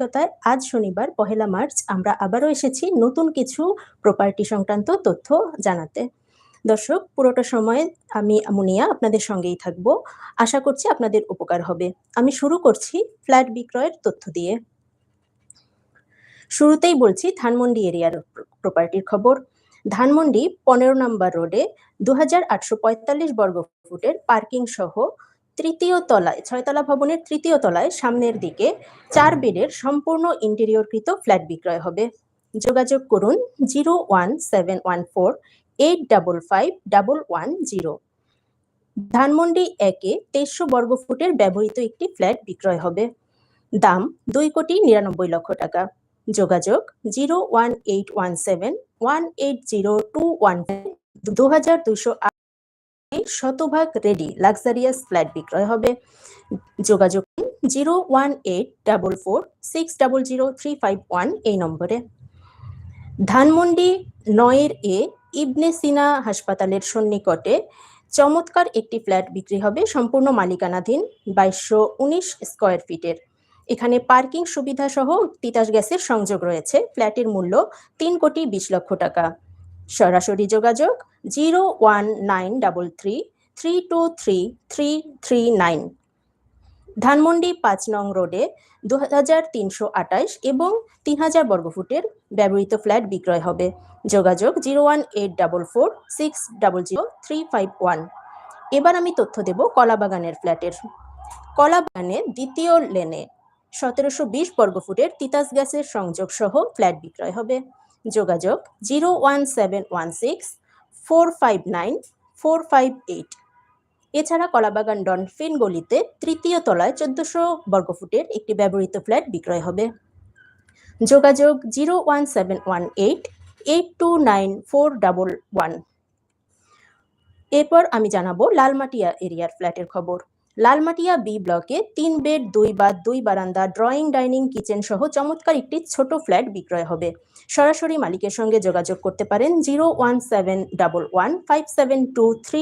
ধারাবাহিকতায় আজ শনিবার, পহেলা মার্চ আমরা আবারও এসেছি নতুন কিছু প্রপার্টি সংক্রান্ত তথ্য জানাতে। দর্শক, পুরোটা সময় আমি মুনিয়া আপনাদের সঙ্গেই থাকব। আশা করছি আপনাদের উপকার হবে। আমি শুরু করছি ফ্ল্যাট বিক্রয়ের তথ্য দিয়ে। শুরুতেই বলছি ধানমন্ডি এরিয়ার প্রপার্টির খবর। ধানমন্ডি পনেরো নম্বর রোডে দু হাজার আটশো পঁয়তাল্লিশ বর্গ ফুটের পার্কিং সহ তৃতীয় তলায়, ছয়তলা ভবনের তৃতীয় তলায় সামনের দিকে চার বেডের সম্পূর্ণ ইন্টেরিয়রকৃত ফ্ল্যাট বিক্রয় হবে। যোগাযোগ করুন zero one seven one four eight double five double one zero. Dhanmondi একে তেইশশো বর্গ ফুটের ব্যবহৃত একটি ফ্ল্যাট বিক্রয় হবে। দাম দুই কোটি নিরানব্বই লক্ষ টাকা। যোগাযোগ zero one eight one seven one eight zero two one দু হাজার দুশো শতভাগ রেডি লাক্সারিয়াস ফ্ল্যাট বিক্রয় হবে। যোগাযোগ zero one eight double four six double zero three five one এই নম্বরে। ধানমন্ডি নয়ের এ ইবনে সিনা হাসপাতালের সন্নিকটে চমৎকার একটি ফ্ল্যাট বিক্রি হবে, সম্পূর্ণ মালিকানাধীন বাইশশো উনিশ স্কোয়ার ফিটের এখানে পার্কিং সুবিধা সহ তিতাস গ্যাসের সংযোগ রয়েছে। ফ্ল্যাটের মূল্য তিন কোটি বিশ লক্ষ টাকা। সরাসরি যোগাযোগ zero one nine double three three two three three three nine. Dhanmondi পাঁচ নং রোডে দু হাজার তিনশো আটাইশ এবং তিন হাজার বর্গফুটের ব্যবহৃত ফ্ল্যাট বিক্রয় হবে। যোগাযোগ zero one eight double four six double zero three five one. এবার আমি তথ্য দেব কলাবাগানের ফ্ল্যাটের। কলাবাগানে দ্বিতীয় লেনে সতেরোশো বিশ বর্গফুটের তিতাস গ্যাসের সংযোগ সহ ফ্ল্যাট বিক্রয় হবে। যোগাযোগ zero one seven one six four five nine four five eight. এছাড়া কলাবাগান ডনফিন গলিতে তৃতীয় তলায় চোদ্দশো বর্গফুটের একটি ব্যবহৃত ফ্ল্যাট বিক্রয় হবে। যোগাযোগ zero one seven one eight eight two nine four double one. এরপর আমি জানাব লালমাটিয়া এরিয়ার ফ্ল্যাটের খবর। লালমাটিয়া বি ব্লকে তিন বেড, দুই বাদ, দুই বারান্দা, ড্রয়িং, ডাইনিং, কিচেন সহ চমৎকার একটি ছোট ফ্ল্যাট বিক্রয় হবে। সরাসরি মালিকের সঙ্গে যোগাযোগ করতে পারেন zero one seven double one five seven two three